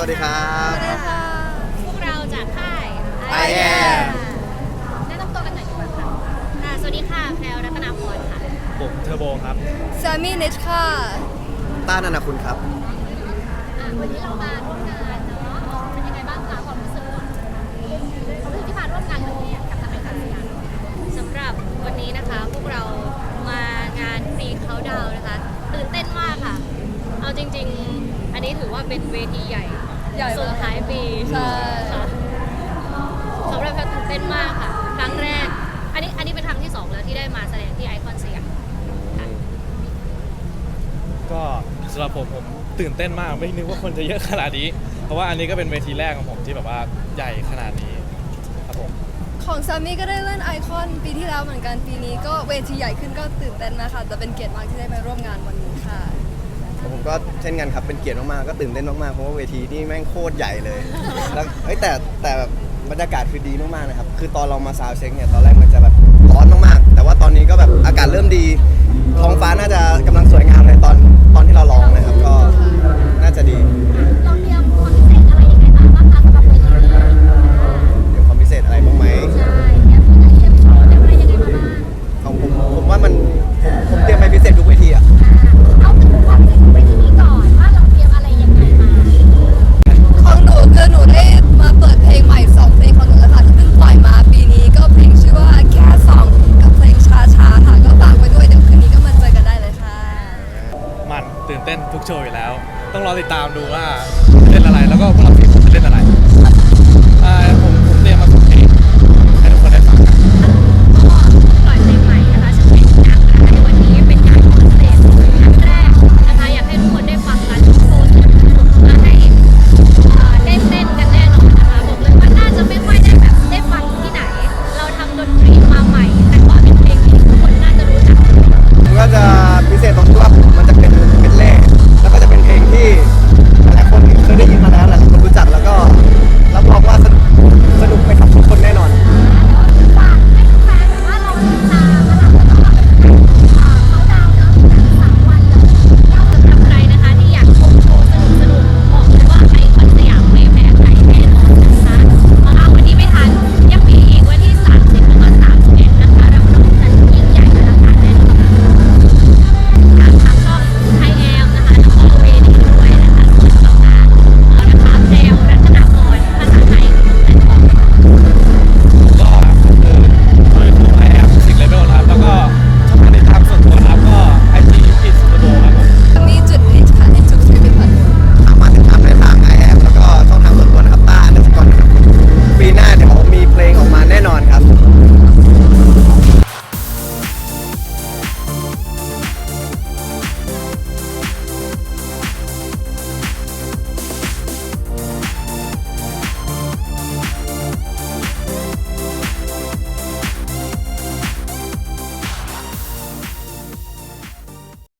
วัสดีครับ พวกเราจากค่าย I am แนะนำตัวกันหน่อยดีกว่าค่ะอ่าสวัสดีค่ะ แพรวรัตนาพรค่ะ ผมเทอร์โบครับ ซามี่เนชค่ะ ต้านันทคุณครับ อ่าวันนี้เรามาร่วมงานเนาะอ๋อเป็นยังไงบ้างคะความรู้สึกความรู้สึกที่มาร่วมงานวันนี้กับทางรายการสยามสำหรับวันนี้นะคะพวกเรามางานฟรีเขาดาวนะคะ ตื่นเต้นมากค่ะ เอาจริง ๆ อันนี้ถือว่าเป็นเวทีใหญ่ ใหญ่มากส่งท้ายปีใช่ ค่ะสำหรับแพรตื่นเต้นมากค่ะ ครั้งแรก อันนี้อันนี้เป็นครั้งที่สองแล้วที่ได้มาแสดงที่ไอคอนสยาม ก็สำหรับผมผมตื่นเต้นมากไม่นึกว่าคนจะเยอะขนาดนี้ เพราะว่าอันนี้ก็เป็นเวทีแรกของผมที่แบบว่าใหญ่ขนาดนี้ครับผมของซามี่ก็ได้เล่นไอคอนปีที่แล้วเหมือนกันปีนี้ก็เวทีใหญ่ขึ้นก็ตื่นเต้นมากค่ะแต่เป็นเกียรติมากที่ได้มาร่วมงานวันนี้ค่ะผม ก็เช่นกันครับเป็นเกียรติมากๆก็ตื่นเต้นมากๆเพราะว่าเวทีนี่แม่งโคตรใหญ่เลยแล้วเอ้ยแต่แต่แบบบรรยากาศคือดีมากๆนะครับคือตอนเรามาซาวเช็คเนี่ยตอนแรกมันจะแบบร้อนมากๆ แต่ว่าตอนนี้ก็แบบอากาศเริ่มดีท้อง เต้นทุกโชว์อยู่แล้ว ต้องรอติดตามดูว่าเล่นอะไรแล้วก็พวกเรา